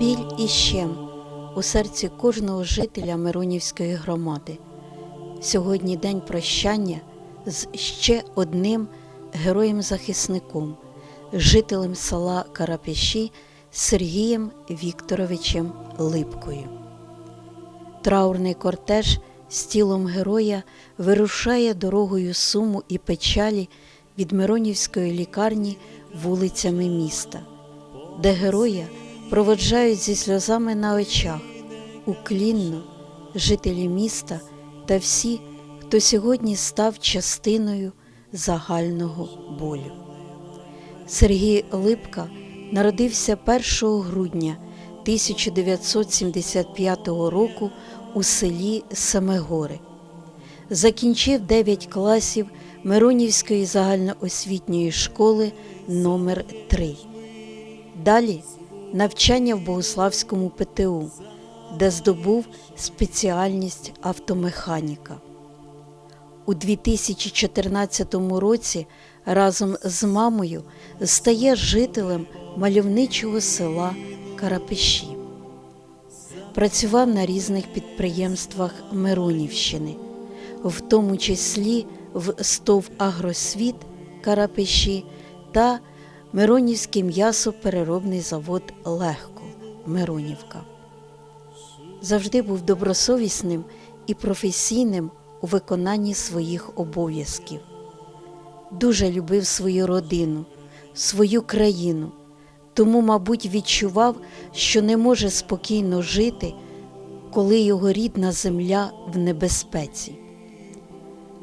Біль і щем у серці кожного жителя Миронівської громади. Сьогодні день прощання з ще одним героєм-захисником, жителем села Карапіші Сергієм Вікторовичем Липкою. Траурний кортеж з тілом героя вирушає дорогою суму і печалі від Миронівської лікарні вулицями міста, де героя проводжають зі сльозами на очах, уклінно жителі міста та всі, хто сьогодні став частиною загального болю. Сергій Липка народився 1 грудня 1975 року у селі Семигори. Закінчив 9 класів Миронівської загальноосвітньої школи номер 3 Далі навчання в Богославському ПТУ, де здобув спеціальність автомеханіка. У 2014 році разом з мамою стає жителем мальовничого села Карапиші. Працював на різних підприємствах Миронівщини, в тому числі в СТОВ Агросвіт Карапиші та Миронівський м'ясопереробний завод Легко Миронівка. Завжди був добросовісним і професійним у виконанні своїх обов'язків. Дуже любив свою родину, свою країну, тому, мабуть, відчував, що не може спокійно жити, коли його рідна земля в небезпеці.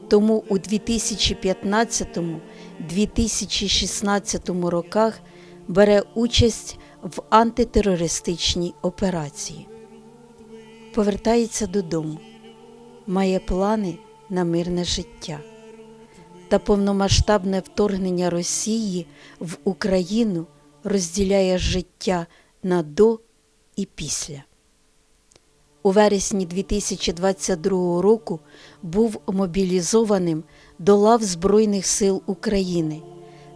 Тому у 2015-2016 роках бере участь в антитерористичній операції. Повертається додому, має плани на мирне життя та повномасштабне вторгнення Росії в Україну розділяє життя на до і після. У вересні 2022 року був мобілізованим до лав Збройних сил України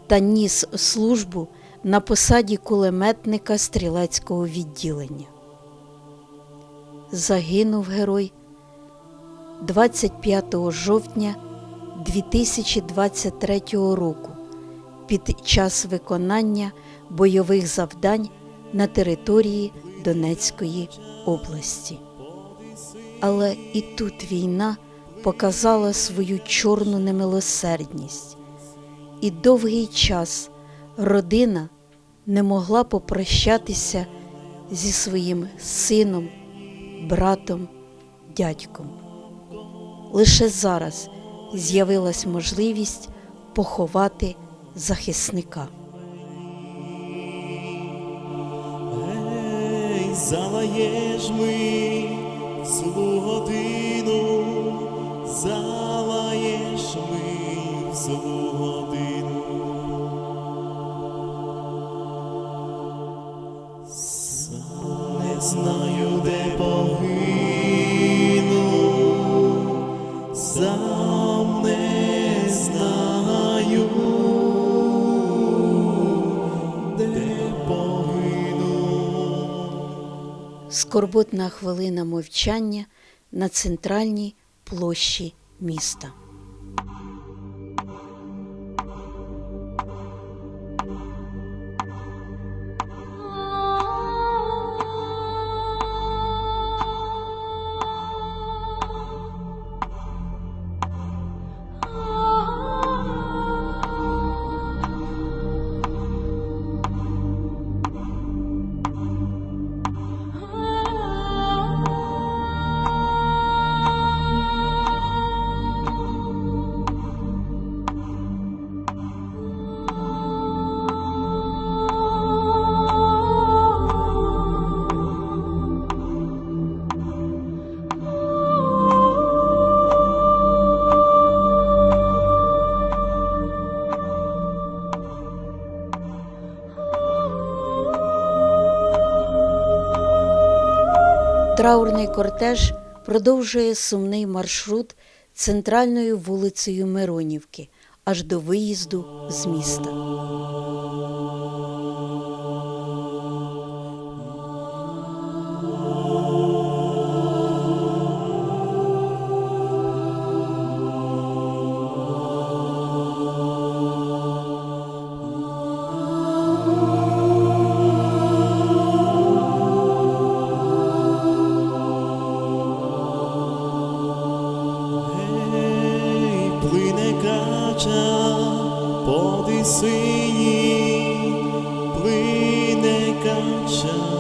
та ніс службу на посаді кулеметника стрілецького відділення. Загинув герой 25 жовтня 2023 року під час виконання бойових завдань на території Донецької області. Але і тут війна показала свою чорну немилосердність, і довгий час родина не могла попрощатися зі своїм сином, братом, дядьком. Лише зараз з'явилась можливість поховати захисника. Залаєш ми злу годину, залаєш ми в злу годину. Не знаю, де погину, сам не Скорботна хвилина мовчання на центральній площі міста. Траурний кортеж продовжує сумний маршрут центральною вулицею Миронівки аж до виїзду з міста. ocean.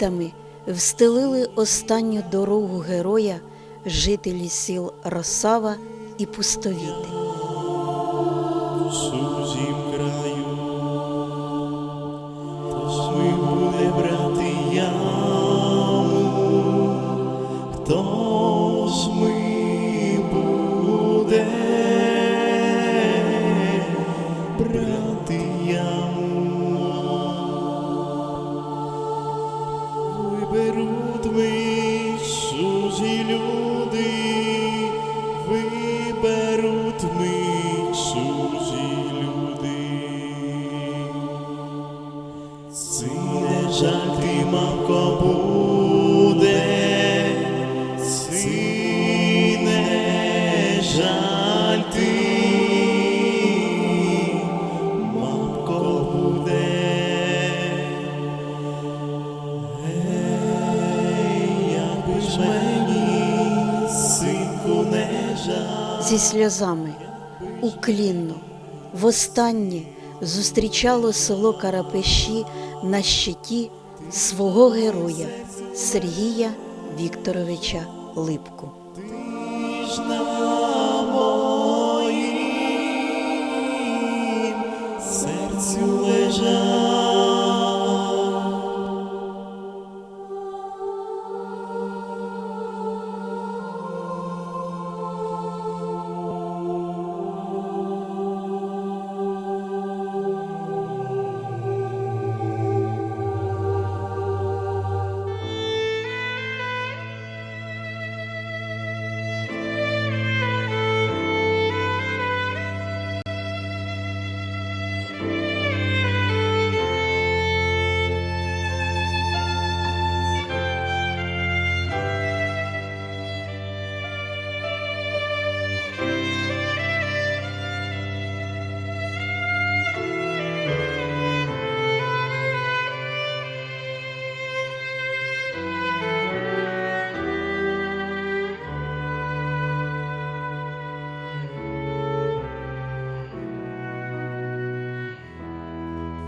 Квітами встелили останню дорогу героя жителі сіл Росава і Пустовіти. краю, Зі сльозами уклінно востаннє зустрічало село Карапеші на щиті свого героя Сергія Вікторовича Липку. серцю лежав.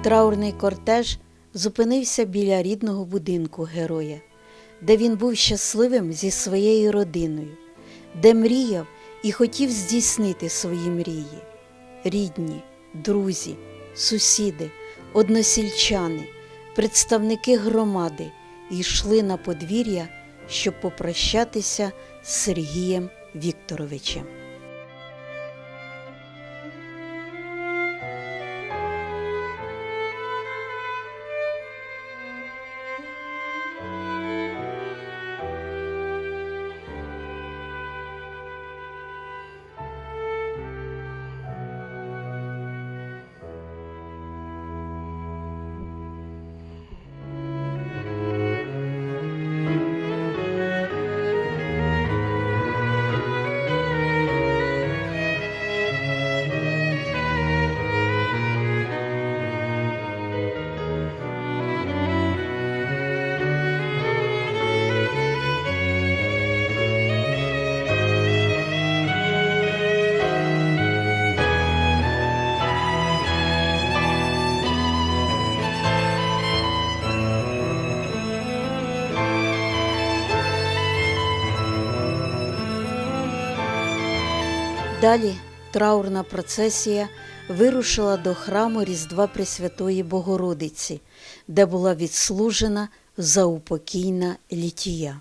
Траурний кортеж зупинився біля рідного будинку героя, де він був щасливим зі своєю родиною, де мріяв і хотів здійснити свої мрії. Рідні, друзі, сусіди, односільчани, представники громади йшли на подвір'я, щоб попрощатися з Сергієм Вікторовичем. Далі траурна процесія вирушила до храму Різдва Пресвятої Богородиці, де була відслужена заупокійна літія.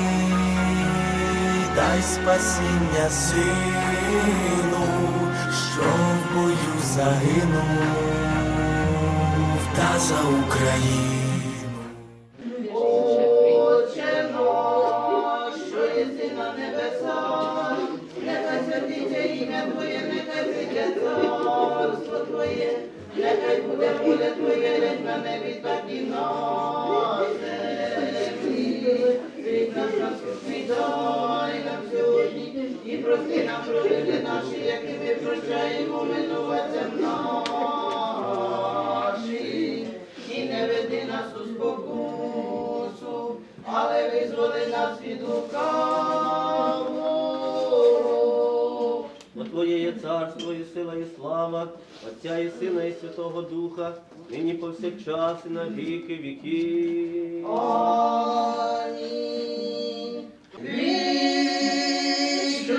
дай спасіння сину, що в бою загинув та за Україну. Нехай буде воля Твоя, як на небі, так і на землі. Прости нам провини наші, які ми прощаємо винуватцям нашим. І не веди нас у спокусу, але визволи нас від лукавого. Бо Твоє є царство і сила, і слава, Отця і Сина, і Святого Духа, нині повсякчас і на віки віків. Амінь.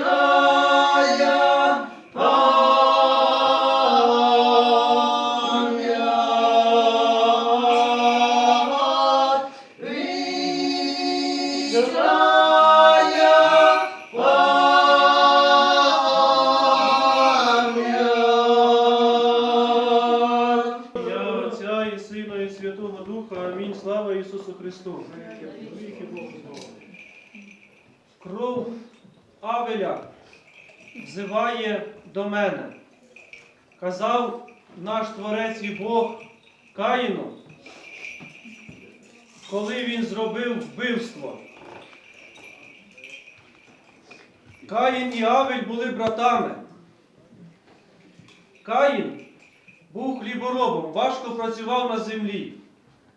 Lord. Мене. Казав наш Творець і Бог Каїну, коли він зробив вбивство. Каїн і Авель були братами. Каїн був хліборобом, важко працював на землі.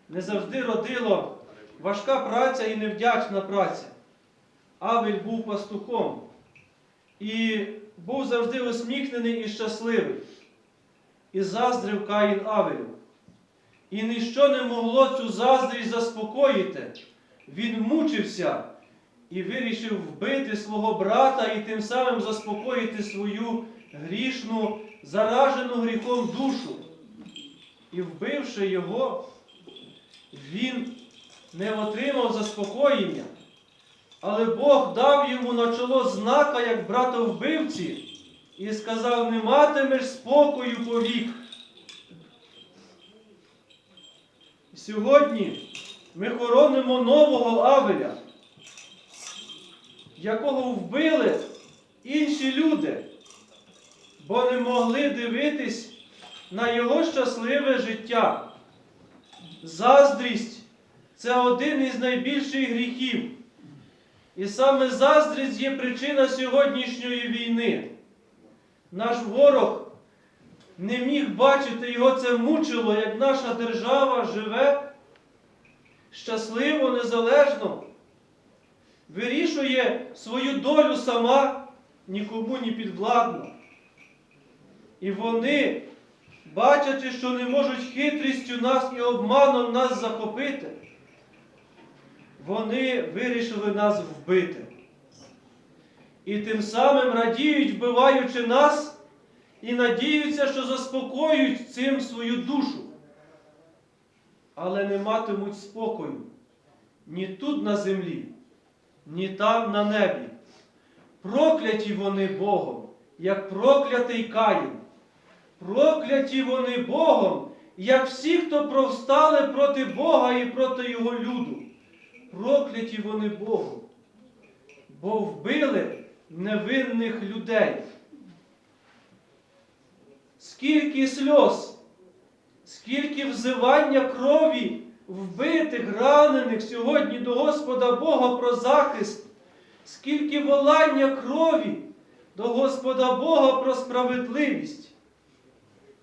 Не завжди родило важка праця і невдячна праця. Авель був пастухом і був завжди усміхнений і щасливий. І заздрив Каїн Авелю. І ніщо не могло цю заздрість заспокоїти. Він мучився і вирішив вбити свого брата і тим самим заспокоїти свою грішну, заражену гріхом душу. І вбивши його, він не отримав заспокоєння, але Бог дав йому на чоло знака, як братовбивці, і сказав: не матимеш спокою повік. Сьогодні ми хоронимо нового Авеля, якого вбили інші люди, бо не могли дивитись на його щасливе життя. Заздрість це один із найбільших гріхів. І саме заздрість є причина сьогоднішньої війни. Наш ворог не міг бачити, його це мучило, як наша держава живе щасливо, незалежно, вирішує свою долю сама, нікому не підвладна. І вони, бачачи, що не можуть хитрістю нас і обманом нас захопити, вони вирішили нас вбити. І тим самим радіють, вбиваючи нас, і надіються, що заспокоюють цим свою душу. Але не матимуть спокою ні тут на землі, ні там на небі. Прокляті вони Богом, як проклятий Каїн. Прокляті вони Богом, як всі, хто провстали проти Бога і проти Його люду. Прокляті вони Богом, бо вбили невинних людей. Скільки сльоз, скільки взивання крові вбитих, ранених сьогодні до Господа Бога про захист, скільки волання крові до Господа Бога про справедливість.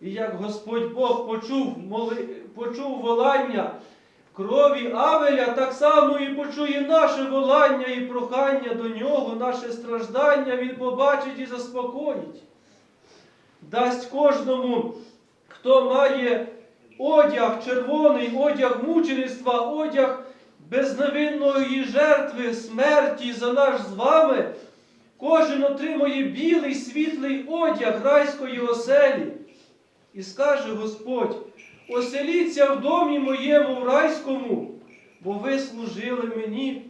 І як Господь Бог почув, моли... почув волання крові Авеля, так само і почує наше волання і прохання до нього, наше страждання, Він побачить і заспокоїть. Дасть кожному, хто має одяг червоний, одяг мучеництва, одяг безневинної жертви, смерті за наш з вами, кожен отримує білий світлий одяг райської оселі. І скаже Господь, оселіться в домі моєму в райському, бо ви служили мені,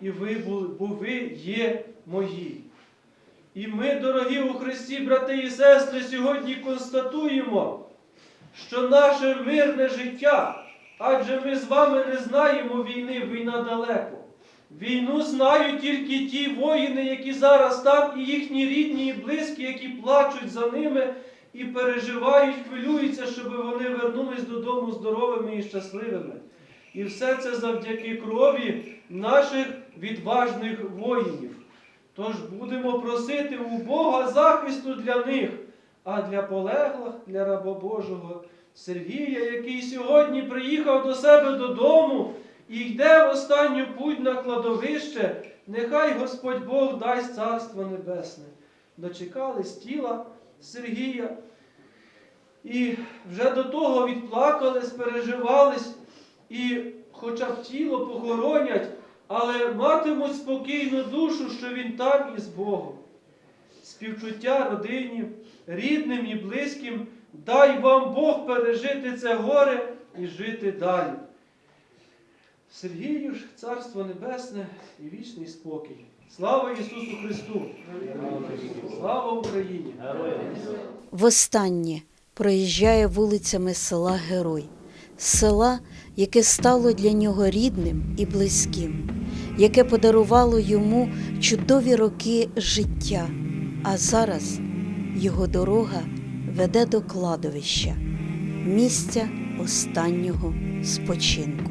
і ви були, бо ви є мої. І ми, дорогі у Христі, брати і сестри, сьогодні констатуємо, що наше мирне життя, адже ми з вами не знаємо війни, війна далеко. Війну знають тільки ті воїни, які зараз там, і їхні рідні і близькі, які плачуть за ними і переживають, хвилюються, щоб вони вернулись додому здоровими і щасливими. І все це завдяки крові наших відважних воїнів. Тож будемо просити у Бога захисту для них, а для полеглих, для раба Божого Сергія, який сьогодні приїхав до себе додому і йде в останню путь на кладовище, нехай Господь Бог дасть царство небесне. Дочекались тіла Сергія. І вже до того відплакались, переживались, і хоча б тіло похоронять, але матимуть спокійну душу, що він там із Богом. Співчуття родині, рідним і близьким, дай вам Бог пережити це горе і жити далі. Сергію ж Царство Небесне і вічний спокій. Слава Ісусу Христу! Слава Україні! Востаннє проїжджає вулицями села Герой, села, яке стало для нього рідним і близьким, яке подарувало йому чудові роки життя, а зараз його дорога веде до кладовища, місця останнього спочинку.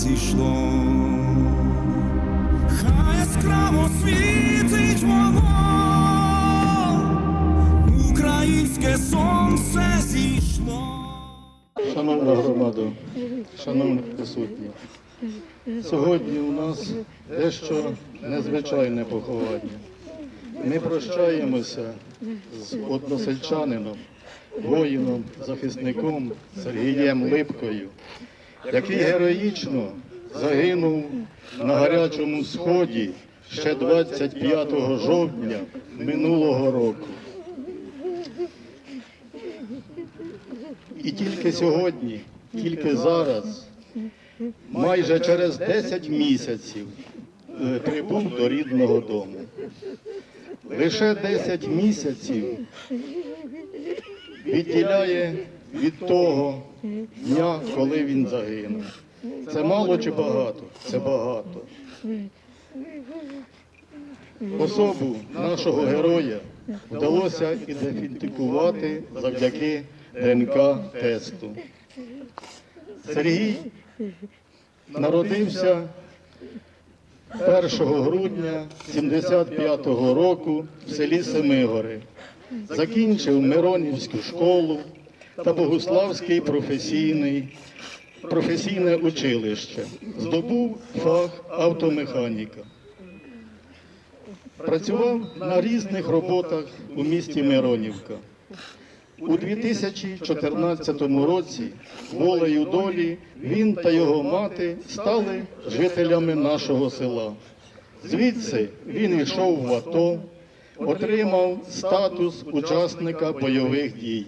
зійшло, хай яскраво світить воно, українське сонце зійшло. Шановна громада, шановні присутні, сьогодні у нас дещо незвичайне поховання. Ми прощаємося з односельчанином, воїном, захисником Сергієм Липкою, який героїчно загинув на гарячому сході ще 25 жовтня минулого року. І тільки сьогодні, тільки зараз, майже через 10 місяців е, прибув до рідного дому. Лише 10 місяців відділяє від того дня, коли він загинув. Це мало чи багато? Це багато. Особу нашого героя вдалося ідентифікувати завдяки ДНК-тесту. Сергій народився 1 грудня 75-го року в селі Семигори. Закінчив Миронівську школу та Богуславський професійний, професійне училище. Здобув фах автомеханіка. Працював на різних роботах у місті Миронівка. У 2014 році волею долі він та його мати стали жителями нашого села. Звідси він йшов в АТО, отримав статус учасника бойових дій.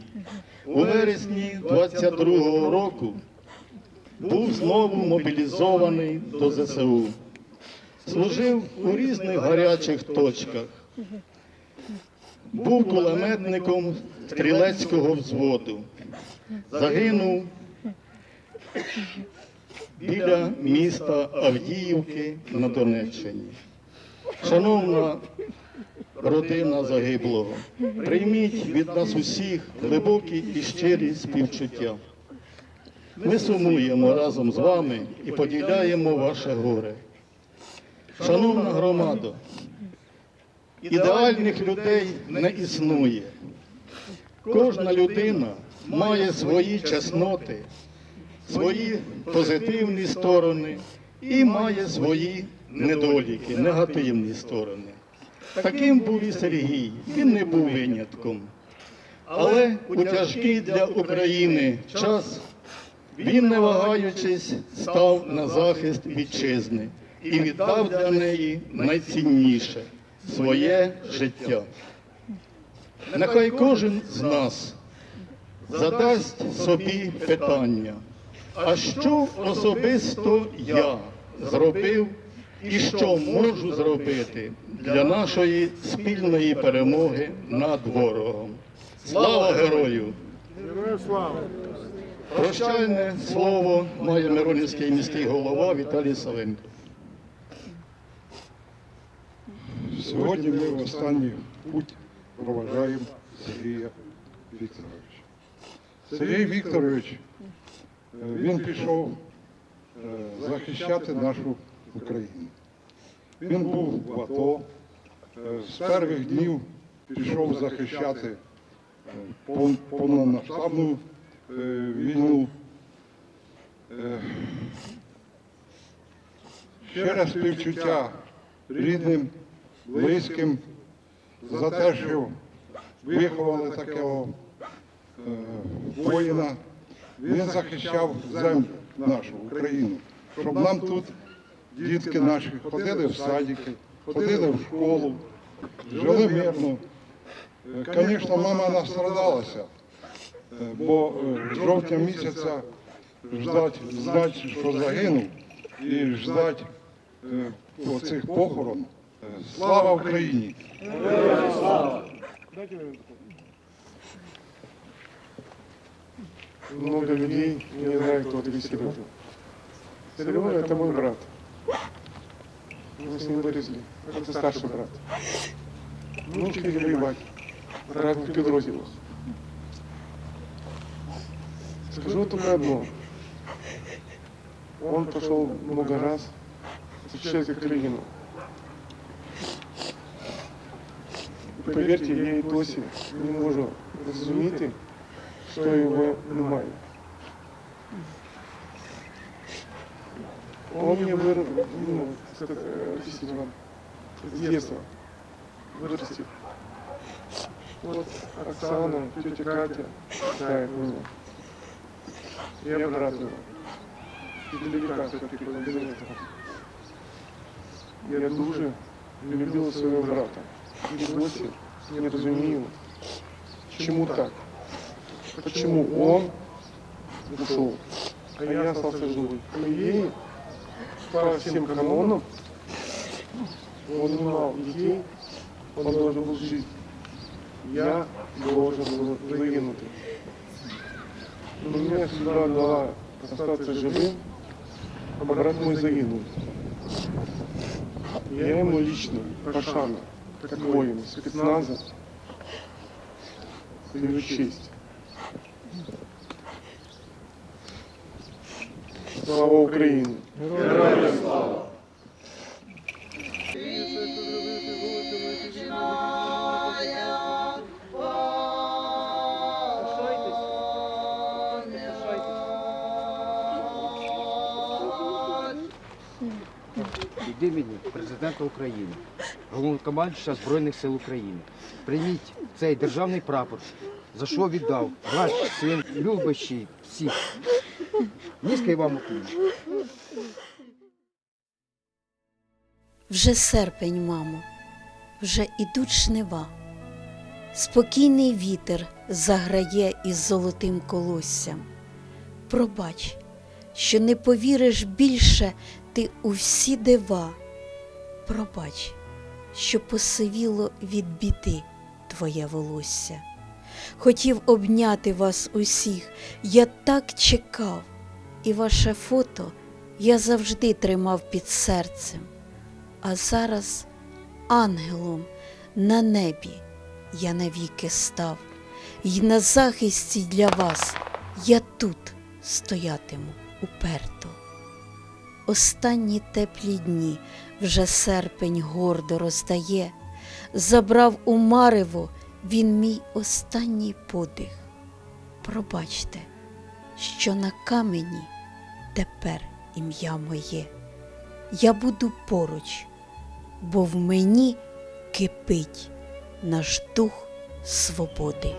У вересні 22-го року був знову мобілізований до ЗСУ. Служив у різних гарячих точках. Був кулеметником стрілецького взводу. Загинув біля міста Авдіївки на Донеччині. Шановна родина загиблого, прийміть від нас усіх глибокі і щирі співчуття. Ми сумуємо разом з вами і поділяємо ваше горе. Шановна громада, ідеальних людей не існує. Кожна людина має свої чесноти, свої позитивні сторони і має свої недоліки, негативні сторони. Таким був і Сергій, він не був винятком. Але у тяжкий для України час він, не вагаючись, став на захист вітчизни і віддав для неї найцінніше своє життя. Нехай кожен з нас задасть собі питання, а що особисто я зробив і що можу зробити для нашої спільної перемоги над ворогом. Слава герою! Прощальне слово має Миронівський міський голова Віталій Савенко. Сьогодні ми в останній путь проважаємо Сергія Вікторовича. Сергій Вікторович, е, він пішов е, захищати нашу Україну. Він був в АТО, е, з перших днів пішов захищати е, повномасштабну е, війну. Е, Ще раз співчуття рідним, близьким за те, що виховали такого е, воїна. Він захищав землю нашу, Україну, щоб нам тут дітки наші ходили в садики, ходили в школу, жили мирно. Звісно, мама настрадалася, бо е, жовтня місяця ждать, знати, що загинув, і ждать е, оцих похорон. Слава Україні! много людей не знают, кто Сережа. Сережа – это мой брат. Мы с ним выросли. Это старший брат. научились воевать в разных підрозділах. Скажу только одно. Он пошел много раз защищать Украину. Повірте, я і досі не можу зрозуміти, що його немає. Он мне вырос, ну, как э, объяснить вам, с детства вырастил. Вот Оксана, тетя Катя, знает меня. Я брат его. Издалека все-таки этого. Я дуже любил своего брата. И досі не розумію, чему так. Почему он ушел, а я остался живой. По идее, по всем канонам, он мал детей, он должен был жить. Я должен был загинуть. Но мне судьба дала остаться живым, а брат мой загинул. Я ему лично, пошану, как воин спецназа, даю честь. Слава Україні! від імені президента України, головнокомандуюча Збройних сил України. Прийміть цей державний прапор, за що віддав ваш син, любящий всіх. Низький вам уклін. Вже серпень, мамо, вже ідуть жнива. Спокійний вітер заграє із золотим колоссям. Пробач, що не повіриш більше ти у всі дива. Пробач, що посивіло від біди твоє волосся. Хотів обняти вас усіх, я так чекав, і ваше фото я завжди тримав під серцем. А зараз ангелом на небі я навіки став, І на захисті для вас я тут стоятиму уперто. Останні теплі дні вже серпень гордо роздає, забрав у марево він мій останній подих. Пробачте, що на камені тепер ім'я моє. Я буду поруч, бо в мені кипить наш дух свободи.